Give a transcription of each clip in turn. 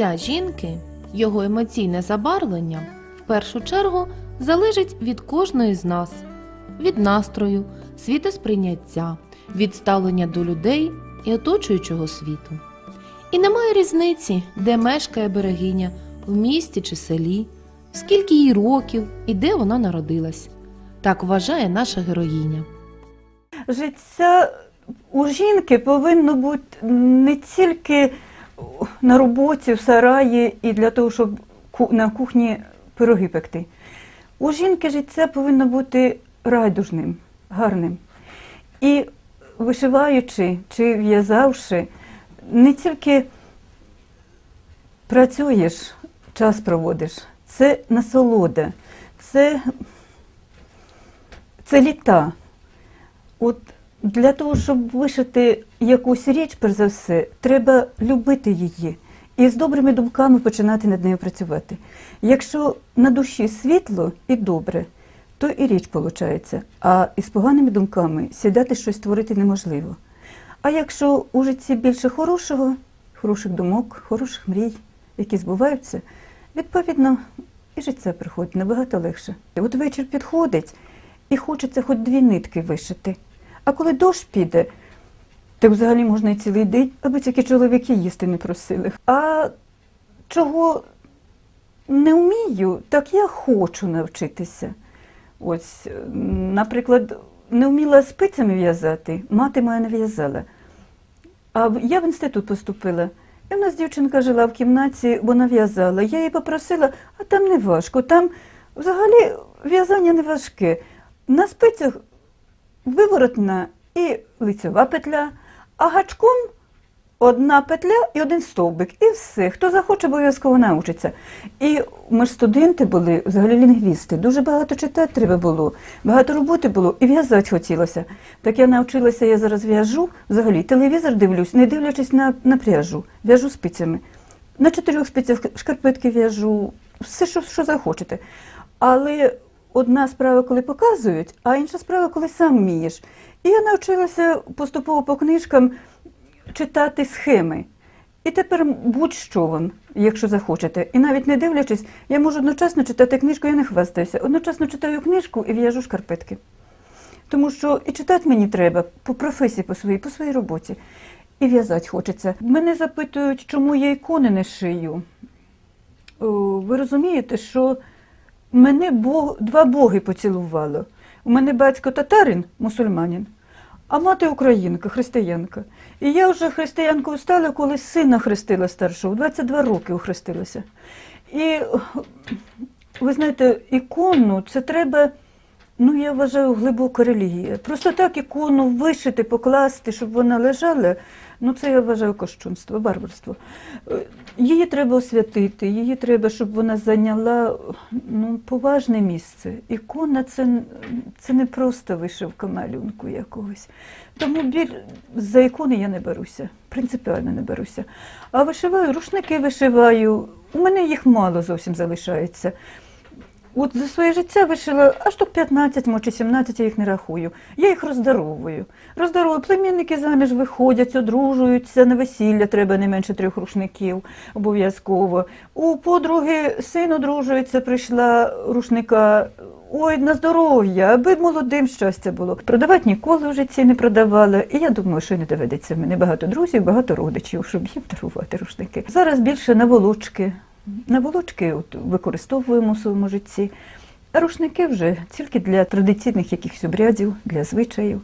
Життя жінки, його емоційне забарвлення в першу чергу залежить від кожної з нас, від настрою, світосприйняття, від ставлення до людей і оточуючого світу. І немає різниці, де мешкає берегиня, в місті чи селі, скільки їй років і де вона народилась. Так вважає наша героїня. Життя у жінки повинно бути не тільки на роботі, в сараї і для того, щоб на кухні пироги пекти. У жінки життя повинно бути райдужним, гарним. І вишиваючи чи в'язавши, не тільки працюєш, час проводиш, це насолода, це, це літа. От для того, щоб вишити якусь річ, перш за все, треба любити її і з добрими думками починати над нею працювати. Якщо на душі світло і добре, то і річ виходить. А із поганими думками сідати щось створити неможливо. А якщо у житті більше хорошого, хороших думок, хороших мрій, які збуваються, відповідно, і життя приходить набагато легше. От вечір підходить і хочеться хоч дві нитки вишити. А коли дощ піде, так взагалі можна і цілий день, аби тільки чоловіки їсти не просили. А чого не вмію, так я хочу навчитися. Ось, наприклад, не вміла спицями в'язати, мати моя не в'язала. А я в інститут поступила. І в нас дівчинка жила в кімнаті, вона в'язала. Я її попросила, а там не важко. Там взагалі в'язання не важке. На спицях виворотна і лицьова петля, а гачком одна петля і один стовбик. І все. Хто захоче, обов'язково научиться. І ми ж студенти були, взагалі лінгвісти. Дуже багато читати треба було, багато роботи було, і в'язати хотілося. Так я навчилася, я зараз в'яжу, взагалі телевізор дивлюсь, не дивлячись на, на пряжу, в'яжу спицями. На чотирьох спицях шкарпетки в'яжу, все, що, що захочете. Але одна справа, коли показують, а інша справа, коли сам вмієш. І я навчилася поступово по книжкам читати схеми. І тепер будь-що вам, якщо захочете. І навіть не дивлячись, я можу одночасно читати книжку, я не хвастаюся. Одночасно читаю книжку і в'яжу шкарпетки. Тому що і читати мені треба по професії, по своїй, по своїй роботі. І в'язати хочеться. Мене запитують, чому я ікони не шию. Ви розумієте, що мене Бог, два боги поцілувало. У мене батько татарин, мусульманин, а мати українка, християнка. І я вже християнкою стала, коли сина хрестила старшого, 22 роки охрестилася. І ви знаєте, ікону це треба, ну я вважаю, глибока релігія. Просто так ікону вишити, покласти, щоб вона лежала, ну це я вважаю кощунство, варварство. Е, Її треба освятити, її треба, щоб вона зайняла ну, поважне місце. Ікона це, це не просто вишивка малюнку якогось. Тому біль за ікони я не беруся, принципіально не беруся. А вишиваю, рушники вишиваю. У мене їх мало зовсім залишається. От за своє життя вишила аж штук 15, може чи 17, я їх не рахую. Я їх роздаровую. Роздаровую. Племінники заміж виходять, одружуються, на весілля треба не менше трьох рушників обов'язково. У подруги син одружується, прийшла рушника. Ой, на здоров'я, аби молодим щастя було. Продавати ніколи в житті не продавала. І я думаю, що не доведеться. В мене багато друзів, багато родичів, щоб їм дарувати рушники. Зараз більше наволочки. Наволочки от використовуємо у своєму житті. Рушники вже тільки для традиційних якихось обрядів, для звичаїв.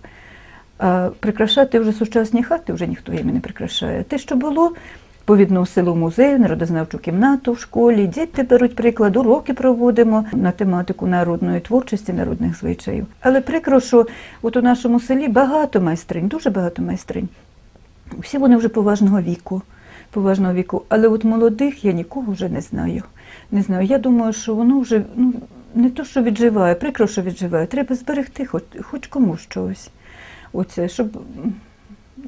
А прикрашати вже сучасні хати вже ніхто їми не прикрашає. Те, що було, повідносили в музей, народознавчу кімнату в школі, діти беруть приклад, уроки проводимо на тематику народної творчості, народних звичаїв. Але прикро, що от у нашому селі багато майстринь, дуже багато майстринь. Всі вони вже поважного віку. Поважного віку. Але от молодих я нікого вже не знаю. Не знаю. Я думаю, що воно вже ну, не то, що відживає, прикро, що відживає. Треба зберегти хоч, хоч комусь щось. Оце, щоб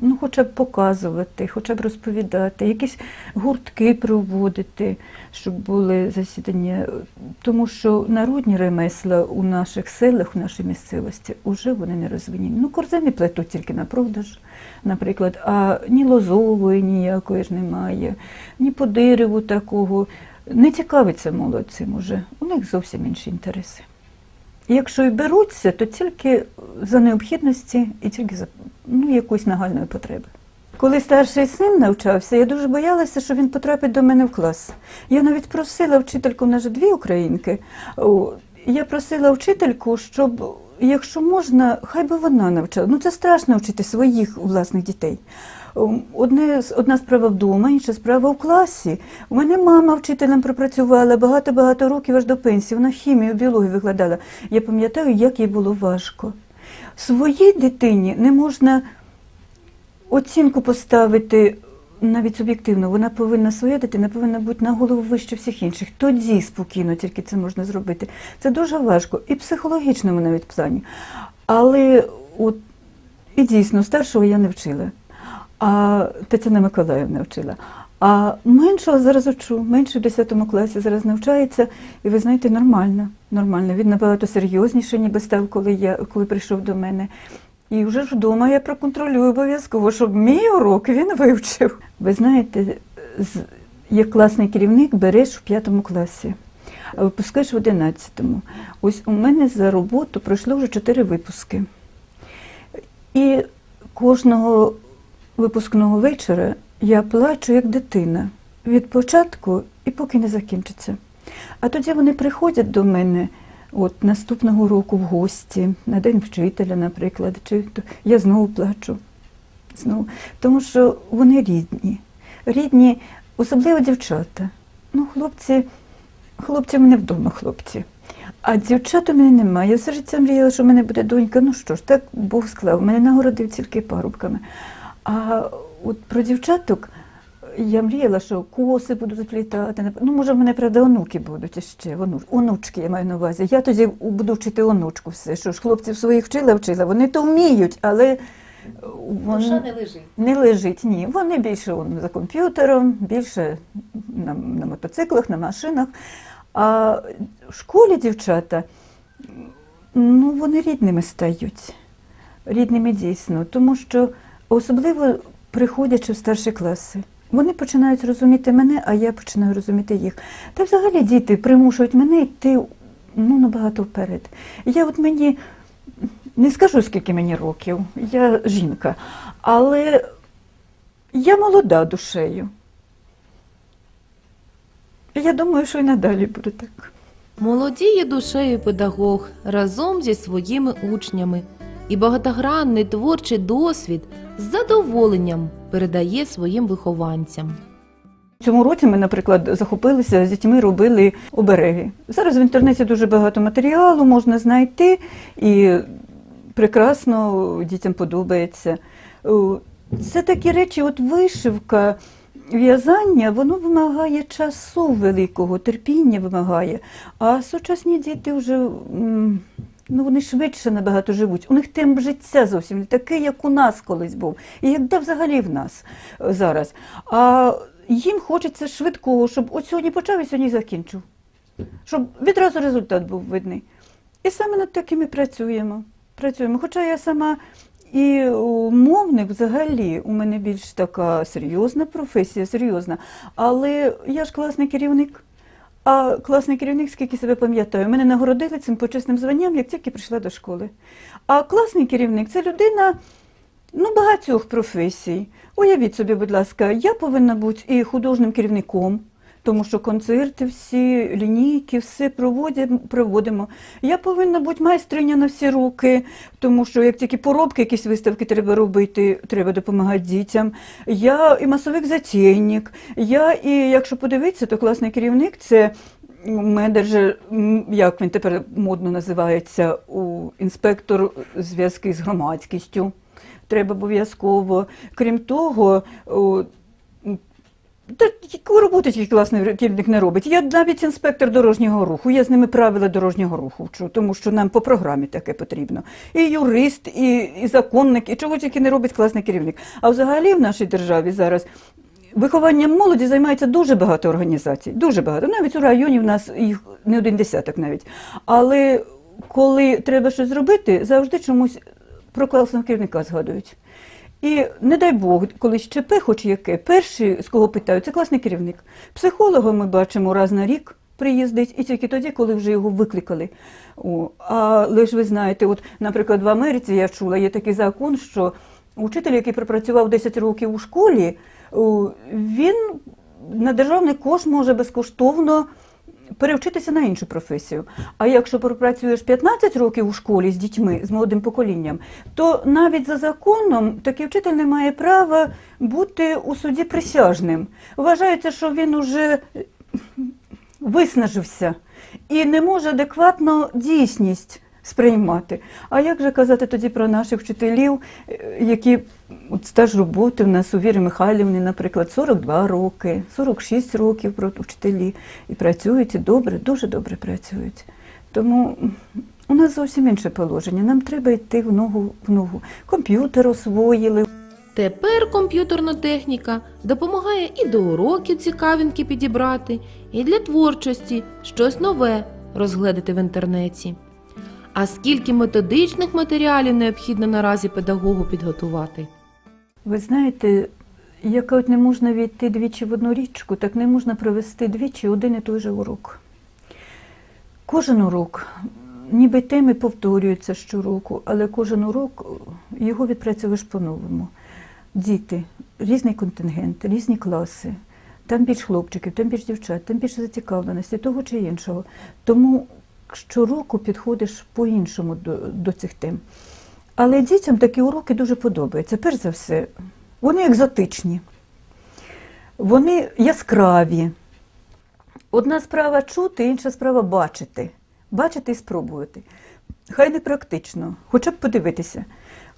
ну, хоча б показувати, хоча б розповідати, якісь гуртки проводити, щоб були засідання. Тому що народні ремесла у наших селах, у нашій місцевості, вже вони не розвинені. Ну, корзини плетуть тільки на продаж, наприклад, а ні лозової ніякої ж немає, ні по дереву такого. Не цікавиться молодь уже. У них зовсім інші інтереси. Якщо і беруться, то тільки за необхідності і тільки за ну, якоїсь нагальної потреби. Коли старший син навчався, я дуже боялася, що він потрапить до мене в клас. Я навіть просила вчительку, у нас же дві українки. Я просила вчительку, щоб, якщо можна, хай би вона навчала. Ну це страшно вчити своїх власних дітей. Ом, Одне, одна справа вдома, інша справа в класі. У мене мама вчителем пропрацювала багато-багато років аж до пенсії. Вона хімію, біологію викладала. Я пам'ятаю, як їй було важко. Своїй дитині не можна оцінку поставити навіть суб'єктивно. Вона повинна, своя дитина повинна бути на голову вище всіх інших. Тоді спокійно тільки це можна зробити. Це дуже важко і психологічному навіть плані. Але от, і дійсно, старшого я не вчила, а Тетяна Миколаївна вчила. А меншого зараз учу, менший в 10 класі зараз навчається, і ви знаєте, нормально. нормально. Він набагато серйозніший, ніби став, коли я коли прийшов до мене. І вже ж вдома я проконтролюю обов'язково, щоб мій урок він вивчив. Ви знаєте, як класний керівник береш в п'ятому класі, а випускаєш в одинадцятому. Ось у мене за роботу пройшло вже чотири випуски. І кожного випускного вечора я плачу як дитина від початку і поки не закінчиться. А тоді вони приходять до мене от наступного року в гості, на день вчителя, наприклад, чи я знову плачу. Знову. Тому що вони рідні. Рідні, особливо дівчата. Ну, хлопці, хлопці в мене вдома, хлопці. А дівчат у мене немає. Я все життя мріяла, що в мене буде донька. Ну що ж, так Бог склав, мене нагородив тільки парубками. А от про дівчаток я мріяла, що коси будуть заплітати. Ну, може, в мене, правда, онуки будуть ону- онучки я маю на увазі. Я тоді буду вчити онучку все. Що ж, хлопців своїх вчила, вчила, вони то вміють, але вони... не лежить. Не лежить, ні. Вони більше он, за комп'ютером, більше на, на мотоциклах, на машинах. А в школі дівчата, ну, вони рідними стають. Рідними дійсно. Тому що особливо приходячи в старші класи. Вони починають розуміти мене, а я починаю розуміти їх. Та взагалі діти примушують мене йти ну, набагато вперед. Я от мені не скажу, скільки мені років, я жінка, але я молода душею. Я думаю, що і надалі буде так. Молодіє душею педагог разом зі своїми учнями і багатогранний творчий досвід з задоволенням передає своїм вихованцям. Цьому році ми, наприклад, захопилися з дітьми, робили обереги. Зараз в інтернеті дуже багато матеріалу можна знайти, і прекрасно дітям подобається. Це такі речі, от вишивка, в'язання, воно вимагає часу великого, терпіння вимагає. А сучасні діти вже ну, вони швидше набагато живуть. У них темп життя зовсім не такий, як у нас колись був, і як де взагалі в нас е, зараз. А їм хочеться швидкого, щоб от сьогодні почав і сьогодні закінчив. Щоб відразу результат був видний. І саме над таким і працюємо. працюємо. Хоча я сама і мовник взагалі у мене більш така серйозна професія, серйозна. Але я ж класний керівник. А класний керівник, скільки себе пам'ятаю, мене нагородили цим почесним званням, як тільки прийшла до школи. А класний керівник це людина ну, багатьох професій. Уявіть собі, будь ласка, я повинна бути і художнім керівником, тому що концерти всі, лінійки, все проводимо. Я повинна бути майстриня на всі руки, тому що як тільки поробки, якісь виставки треба робити, треба допомагати дітям. Я і масовик затейник. Я і, якщо подивитися, то класний керівник це. У мене даже, м, як він тепер модно називається, у інспектор зв'язки з громадськістю. Треба обов'язково. Крім того, Та яку роботу тільки класний керівник не робить. Я навіть інспектор дорожнього руху. Я з ними правила дорожнього руху вчу, тому що нам по програмі таке потрібно. І юрист, і, і законник, і чого тільки не робить класний керівник. А взагалі в нашій державі зараз вихованням молоді займається дуже багато організацій. Дуже багато. Навіть у районі в нас їх не один десяток навіть. Але коли треба щось зробити, завжди чомусь про класного керівника згадують. І не дай Бог, коли ЧП хоч яке, перші, з кого питають, це класний керівник. Психолога ми бачимо раз на рік приїздить, і тільки тоді, коли вже його викликали. О, але ж ви знаєте, от, наприклад, в Америці я чула, є такий закон, що учитель, який пропрацював 10 років у школі, він на державний кошт може безкоштовно перевчитися на іншу професію. А якщо пропрацюєш 15 років у школі з дітьми, з молодим поколінням, то навіть за законом такий вчитель не має права бути у суді присяжним. Вважається, що він уже виснажився і не може адекватно дійсність сприймати. А як же казати тоді про наших вчителів, е, які от стаж роботи в нас у Вірі Михайлівни, наприклад, 42 роки, 46 років вчителі і працюють і добре, дуже добре працюють. Тому у нас зовсім інше положення. Нам треба йти в ногу в ногу. Комп'ютер освоїли. Тепер комп'ютерна техніка допомагає і до уроків цікавинки підібрати, і для творчості щось нове розгледати в інтернеті. А скільки методичних матеріалів необхідно наразі педагогу підготувати? Ви знаєте, як от не можна війти двічі в одну річку, так не можна провести двічі один і той же урок. Кожен урок, ніби теми повторюються щороку, але кожен урок його відпрацьовуєш по-новому. Діти, різний контингент, різні класи. Там більш хлопчиків, там більш дівчат, там більше зацікавленості, того чи іншого. Тому щороку підходиш по-іншому до, до цих тем. Але дітям такі уроки дуже подобаються. Перш за все, вони екзотичні, вони яскраві. Одна справа чути, інша справа бачити. Бачити і спробувати. Хай не практично, хоча б подивитися.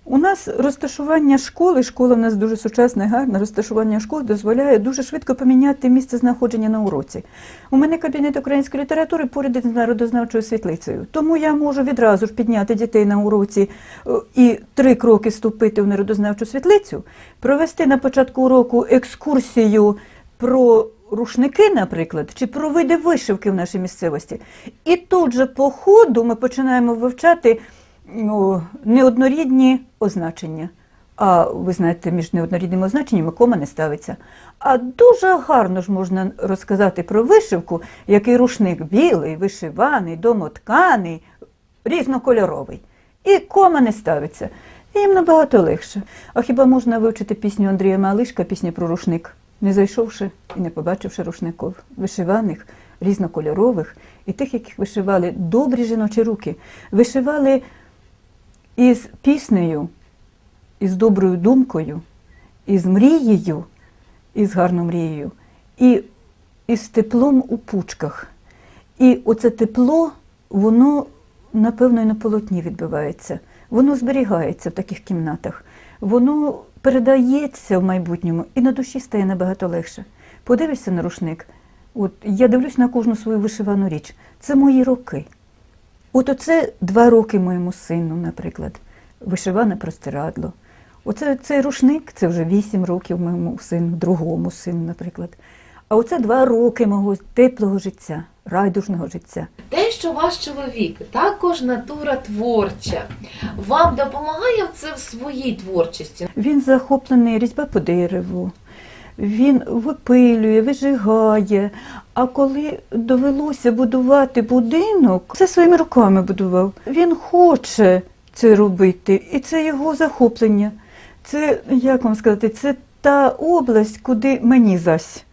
У нас розташування школи, школа в нас дуже сучасна гарна, розташування школи дозволяє дуже швидко поміняти місце знаходження на уроці. У мене кабінет української літератури поряд із народознавчою світлицею. Тому я можу відразу ж підняти дітей на уроці е, і три кроки ступити в народознавчу світлицю, провести на початку уроку екскурсію про рушники, наприклад, чи про види вишивки в нашій місцевості. І тут же по ходу ми починаємо вивчати ну, неоднорідні означення. А ви знаєте, між неоднорідними означеннями кома не ставиться. А дуже гарно ж можна розказати про вишивку, який рушник білий, вишиваний, домотканий, різнокольоровий. І кома не ставиться. Їм набагато легше. А хіба можна вивчити пісню Андрія Малишка, пісню про рушник, не зайшовши і не побачивши рушників, вишиваних, різнокольорових, і тих, яких вишивали добрі жіночі руки, вишивали із піснею, із доброю думкою, із мрією, із гарною мрією, і із теплом у пучках. І оце тепло, воно, напевно, і на полотні відбивається. Воно зберігається в таких кімнатах, воно передається в майбутньому і на душі стає набагато легше. Подивишся на рушник. От я дивлюсь на кожну свою вишивану річ. Це мої роки. От оце два роки моєму сину, наприклад, вишиване простирадло. Оце цей рушник, це вже вісім років моєму сину, другому сину, наприклад. А оце два роки мого теплого життя, райдужного життя. Те, що ваш чоловік також натура творча, вам допомагає це в своїй творчості. Він захоплений різьба по дереву, він випилює, вижигає. А коли довелося будувати будинок, це своїми руками будував. Він хоче це робити, і це його захоплення. Це, як вам сказати, це та область, куди мені зась.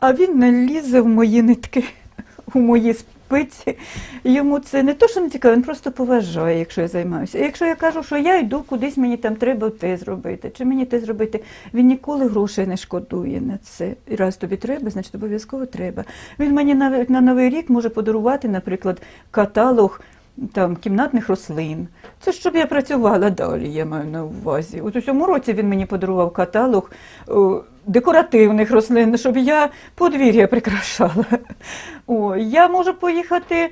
А він не лізе в мої нитки, у мої спиці. Йому це не то, що не цікаво, він просто поважає, якщо я займаюся. І якщо я кажу, що я йду кудись, мені там треба те зробити, чи мені те зробити, він ніколи грошей не шкодує на це. І раз тобі треба, значить обов'язково треба. Він мені навіть на Новий рік може подарувати, наприклад, каталог там, кімнатних рослин. Це щоб я працювала далі, я маю на увазі. От у цьому році він мені подарував каталог о, декоративних рослин, щоб я подвір'я прикрашала. О, я можу поїхати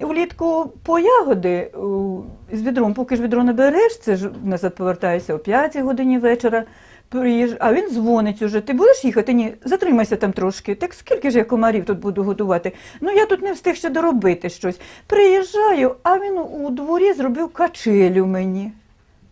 влітку по ягоди о, з відром, поки ж відро не береш, це ж назад повертаєшся о 5 годині вечора. Приїж... А він дзвонить уже. Ти будеш їхати? Ні, затримайся там трошки. Так скільки ж я комарів тут буду годувати? Ну я тут не встиг ще доробити щось. Приїжджаю, а він у дворі зробив качелю мені.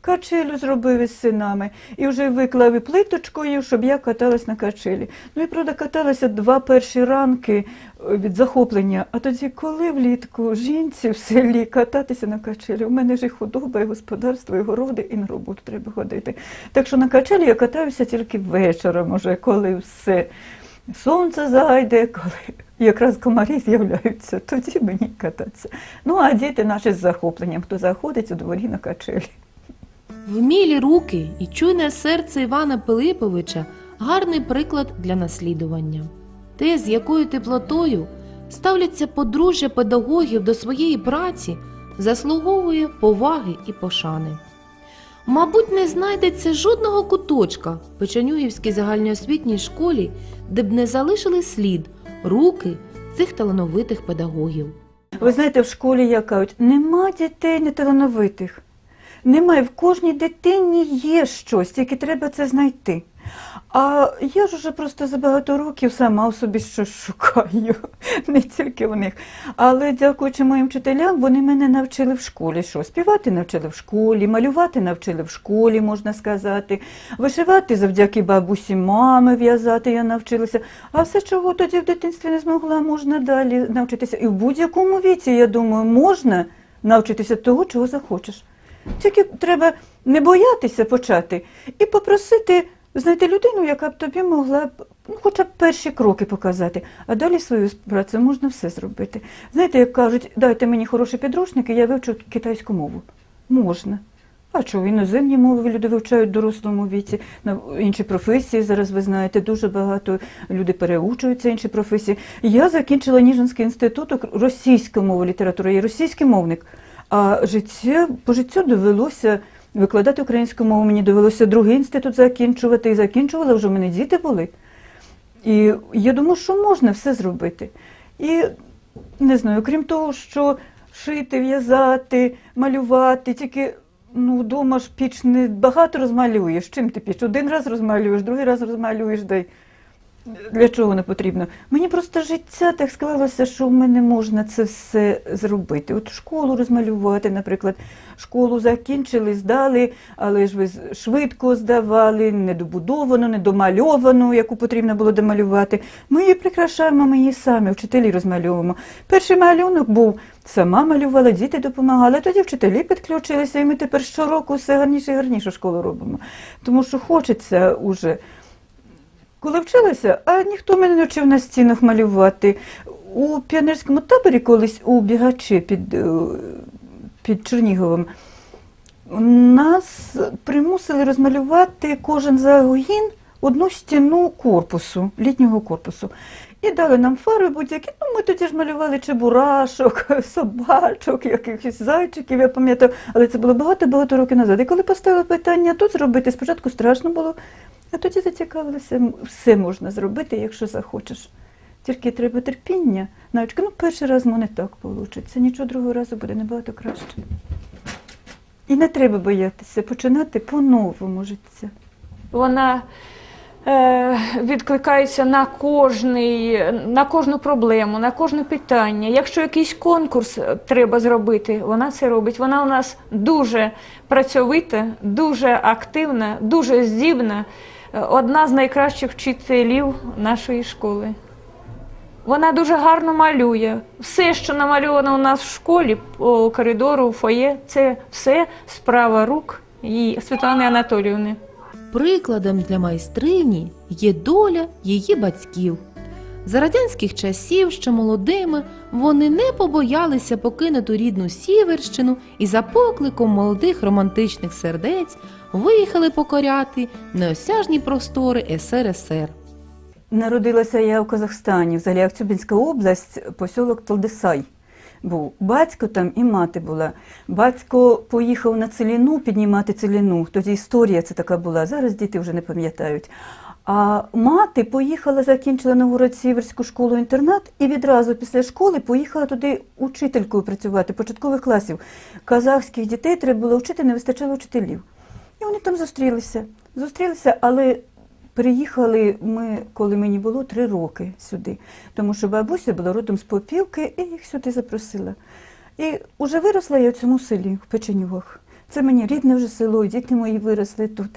Качелю зробив із синами і вже виклав і плиточкою, щоб я каталась на качелі. Ну і правда, каталася два перші ранки е, від захоплення. А тоді, коли влітку жінці в селі кататися на качелі, у мене ж і худоба, і господарство, і городи, і на роботу треба ходити. Так що на качелі я катаюся тільки вечором, уже коли все сонце зайде, коли якраз комарі з'являються, тоді мені кататися. Ну а діти наші з захопленням, хто заходить у дворі на качелі. Вмілі руки і чуйне серце Івана Пилиповича гарний приклад для наслідування. Те, з якою теплотою ставляться подружжя педагогів до своєї праці, заслуговує поваги і пошани. Мабуть, не знайдеться жодного куточка в Печенюгівській загальноосвітній школі, де б не залишили слід руки цих талановитих педагогів. Ви знаєте, в школі як кажуть, нема дітей неталановитих. Немає, в кожній дитині є щось, тільки треба це знайти. А я ж уже просто за багато років сама в собі щось шукаю, не тільки в них. Але дякуючи моїм вчителям, вони мене навчили в школі. Що співати навчили в школі, малювати навчили в школі, можна сказати, вишивати завдяки бабусі, мами в'язати я навчилася. А все, чого тоді в дитинстві не змогла, можна далі навчитися. І в будь-якому віці, я думаю, можна навчитися того, чого захочеш. Тільки треба не боятися почати і попросити знайти людину, яка б тобі могла ну, хоча б перші кроки показати, а далі свою працю можна все зробити. Знаєте, як кажуть, дайте мені хороші підручники, я вивчу китайську мову. Можна. А чого іноземні мови люди вивчають в дорослому віці, на інші професії зараз ви знаєте, дуже багато люди переучуються інші професії. Я закінчила Ніжинський інститут російської мови літератури, я російський мовник. А життя по життю довелося викладати українську мову. Мені довелося другий інститут закінчувати і закінчувала, вже в мене діти були. І я думаю, що можна все зробити. І не знаю, крім того, що шити, в'язати, малювати, тільки ну, вдома ж піч не багато розмалюєш. Чим ти піч? Один раз розмалюєш, другий раз розмалюєш, дай. Для чого не потрібно? Мені просто життя так склалося, що в мене можна це все зробити. От школу розмалювати, наприклад, школу закінчили, здали, але ж ви швидко здавали, недобудовану, недомальовану, яку потрібно було домалювати. Ми її прикрашаємо, ми її самі, вчителі розмальовуємо. Перший малюнок був сама малювала, діти допомагали, тоді вчителі підключилися, і ми тепер щороку все гарніше і гарніше школу робимо. Тому що хочеться уже. Коли вчилася, а ніхто мене не вчив на стінах малювати. У піонерському таборі колись у бігачі під, е, під Черніговом нас примусили розмалювати кожен загін одну стіну корпусу, літнього корпусу. І дали нам фарби будь-які. Ну, ми тоді ж малювали чебурашок, собачок, якихось зайчиків, я пам'ятаю. Але це було багато-багато років назад. І коли поставили питання тут зробити, спочатку страшно було, а тоді зацікавилися, м, все можна зробити, якщо захочеш. Тільки треба терпіння. Навіть, ну, перший раз ну, не так вийде. Нічого другого разу буде набагато краще. І не треба боятися починати по-новому життя. Вона е, відкликається на, кожний, на кожну проблему, на кожне питання. Якщо якийсь конкурс е, треба зробити, вона це робить. Вона у нас дуже працьовита, дуже активна, дуже здібна, одна з найкращих вчителів нашої школи. Вона дуже гарно малює. Все, що намальовано у нас в школі, по коридору, фоє, це все справа рук її Світлани Анатоліївни. Прикладом для майстрині є доля її батьків. За радянських часів, ще молодими, вони не побоялися покинути рідну Сіверщину і за покликом молодих романтичних сердець виїхали покоряти неосяжні простори СРСР. Народилася я в Казахстані, взагалі Актюбінська область, посілок Талдисай. був. Батько там і мати була. Батько поїхав на целіну піднімати целіну. Тоді історія це така була. Зараз діти вже не пам'ятають. А мати поїхала, закінчила Новгород-Сіверську школу-інтернат і відразу після школи поїхала туди учителькою працювати, початкових класів. Казахських дітей треба було вчити, не вистачало вчителів. Вони там зустрілися. Зустрілися, але приїхали ми, коли мені було три роки сюди, тому що бабуся була родом з Попівки і їх сюди запросила. І вже виросла я в цьому селі, в Печенюгах. Це мені рідне вже село, діти мої виросли тут.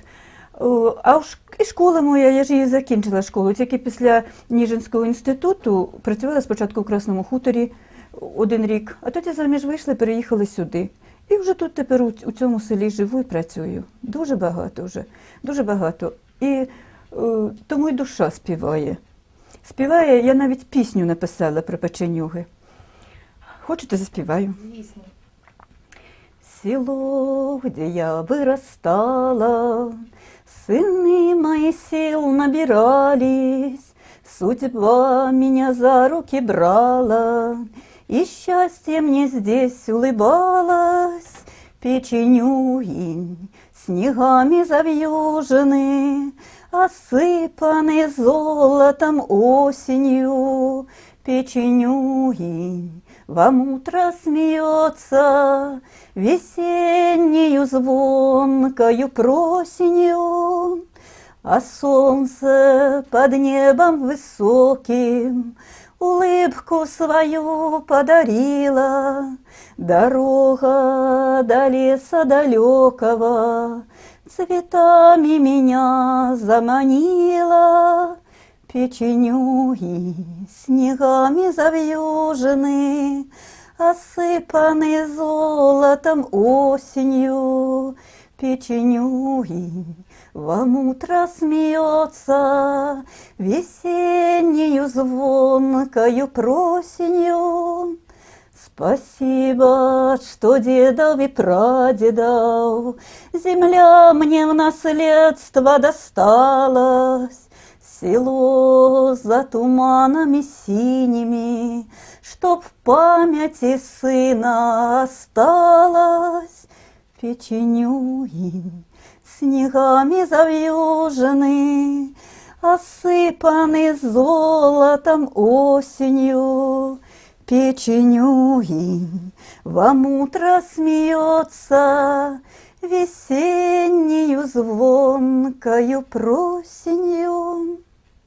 А і школа моя, я ж її закінчила школу. Тільки після Ніжинського інституту працювала спочатку в Красному хуторі один рік, а тоді заміж вийшли, переїхали сюди. І вже тут тепер у, у цьому селі живу і працюю. Дуже багато вже, дуже багато. І е, тому й душа співає. Співає, я навіть пісню написала про печенюги. Хочете, заспіваю? Звісно. Село, где я вырастала, Сыны мои сил набирались, Судьба меня за руки брала, И счастье мне здесь улыбалось. Печенюги снегами завьюжены, Осыпаны золотом осенью. Печенюги вам утро смеется Весеннею звонкою просенью, А солнце под небом высоким Улыбку свою подарила. Дорога до леса далекого Цветами меня заманила. Печенюги снегами завьюжены, Осыпаны золотом осенью. Печенюги вам утро смеется Весеннею звонкою просенью. Спасибо, что дедов и прадедов Земля мне в наследство досталась. Село за туманами синими, Чтоб в памяти сына осталось. Печенюги снегами завьюжены, Осыпаны золотом осенью. Печенюги, вам утро смеется Весеннею звонкою просенью.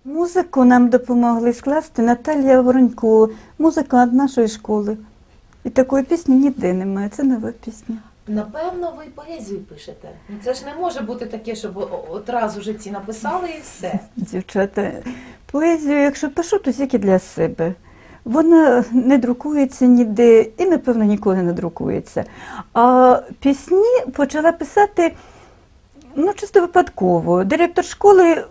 Музику нам допомогли скласти Наталія Воронько, музикант нашої школи. І такої пісні ніде немає, це нова пісня. Напевно, ви поезію пишете. Ну це ж не може бути таке, щоб одразу в житті написали і все. Дівчата, поезію, якщо пишу, то тільки для себе. Вона не друкується ніде і, напевно, ніколи не друкується. А пісні почала писати ну, чисто випадково. Директор школи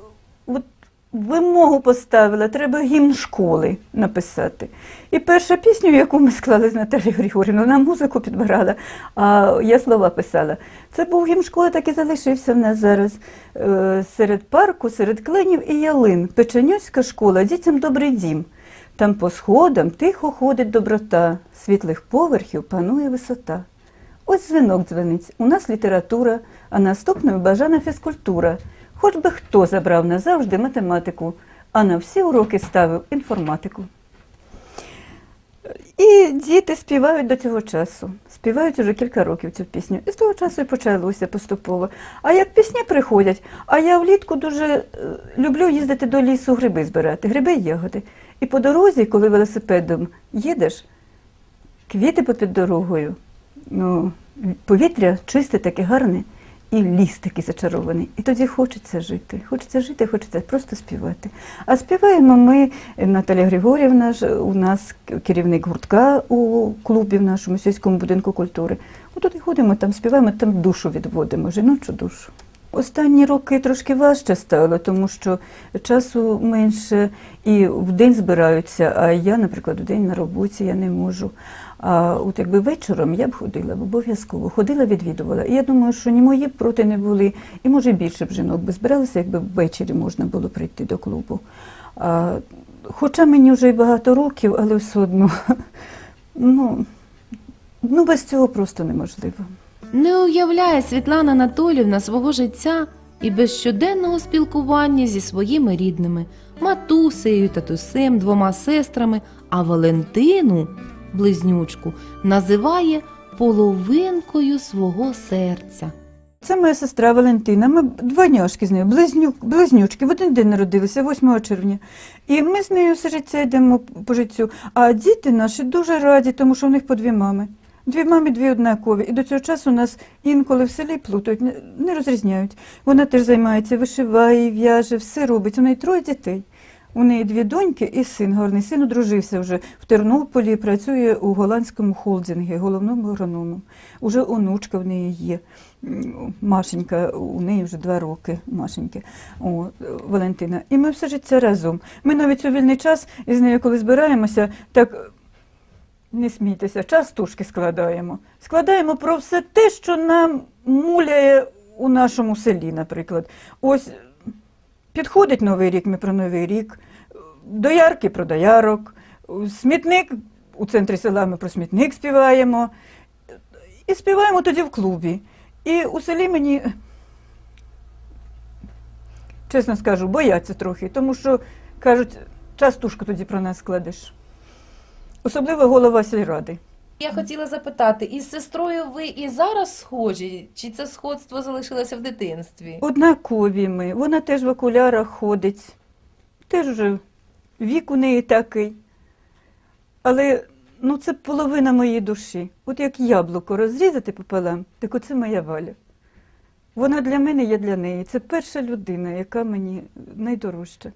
вимогу поставила, треба гімн школи написати. І перша пісню, яку ми склали з Наталією Григорівною, вона музику підбирала, а я слова писала. Це був гімн школи, так і залишився в нас зараз е, серед парку, серед кленів і ялин. Печенюська школа, дітям добрий дім. Там по сходам тихо ходить доброта, світлих поверхів панує висота. Ось дзвінок дзвенить. У нас література, а наступною бажана фізкультура. Хоч би хто забрав назавжди математику, а на всі уроки ставив інформатику. І діти співають до цього часу. Співають уже кілька років цю пісню. І з того часу і почалося поступово. А як пісні приходять, а я влітку дуже е, люблю їздити до лісу гриби збирати, гриби і ягоди. І по дорозі, коли велосипедом їдеш, квіти попід дорогою, ну, повітря чисте, таке гарне, і ліс такий зачарований. І тоді хочеться жити. Хочеться жити, хочеться просто співати. А співаємо ми, Наталя Григорівна, у нас керівник гуртка у клубі в нашому сільському будинку культури. Отуди ходимо, там співаємо, там душу відводимо, жіночу душу. Останні роки трошки важче стало, тому що часу менше і в день збираються, а я, наприклад, в день на роботі я не можу. А от якби вечором я б ходила обов'язково, ходила, відвідувала. І я думаю, що ні мої б проти не були, і може більше б жінок би збиралися, якби ввечері можна було прийти до клубу. А, хоча мені вже й багато років, але все одно, ну, Ну, без цього просто неможливо. Не уявляє Світлана Анатолівна свого життя і без щоденного спілкування зі своїми рідними, матусею, татусем, двома сестрами, а Валентину, близнючку, називає половинкою свого серця. Це моя сестра Валентина. Ми двойняшки з нею, близню, близнючки. В один день народилися, 8 червня. І ми з нею все життя йдемо по життю. А діти наші дуже раді, тому що у них по дві мами. Дві мами, дві однакові. І до цього часу нас інколи в селі плутають, не, розрізняють. Вона теж займається, вишиває, в'яже, все робить. У неї троє дітей. У неї дві доньки і син гарний. Син одружився вже в Тернополі, працює у голландському холдингі, головному агрономом. Уже онучка в неї є. Машенька, у неї вже два роки, Машеньки, о, Валентина. І ми все життя разом. Ми навіть у вільний час із нею, коли збираємося, так не смійтеся, частушки складаємо. Складаємо про все те, що нам муляє у нашому селі, наприклад. Ось підходить Новий рік, ми про Новий рік, доярки про доярок, смітник у центрі села ми про смітник співаємо. І співаємо тоді в клубі. І у селі мені, чесно скажу, бояться трохи, тому що кажуть, частушку тоді про нас складеш. Особливо голова сільради. Я хотіла запитати, із сестрою ви і зараз схожі, чи це сходство залишилося в дитинстві? Однакові ми. Вона теж в окулярах ходить. Теж вже вік у неї такий. Але ну, це половина моєї душі. От як яблуко розрізати пополам, так оце моя валя. Вона для мене, я для неї. Це перша людина, яка мені найдорожча.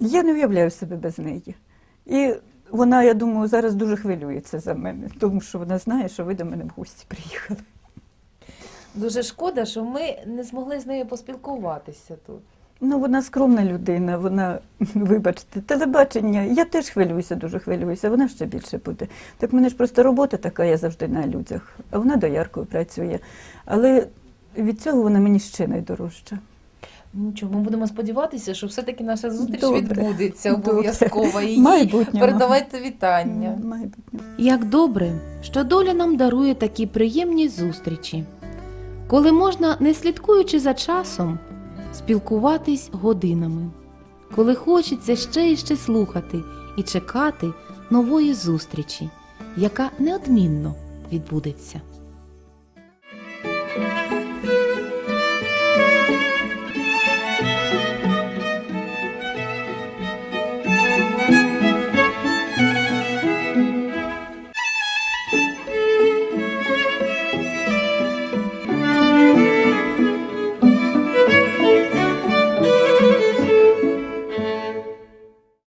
Я не уявляю себе без неї. І вона, я думаю, зараз дуже хвилюється за мене, тому що вона знає, що ви до мене в гості приїхали. Дуже шкода, що ми не змогли з нею поспілкуватися тут. Ну, вона скромна людина, вона, вибачте, телебачення. Я теж хвилююся, дуже хвилююся, вона ще більше буде. Так в мене ж просто робота така, я завжди на людях, а вона дояркою працює. Але від цього вона мені ще найдорожча. Нічого, ми будемо сподіватися, що все-таки наша зустріч Добре. відбудеться обов'язково. І їй Майбутнього. передавайте вітання. Майбутнього. Як добре, що доля нам дарує такі приємні зустрічі, коли можна, не слідкуючи за часом, спілкуватись годинами, коли хочеться ще і ще слухати і чекати нової зустрічі, яка неодмінно відбудеться.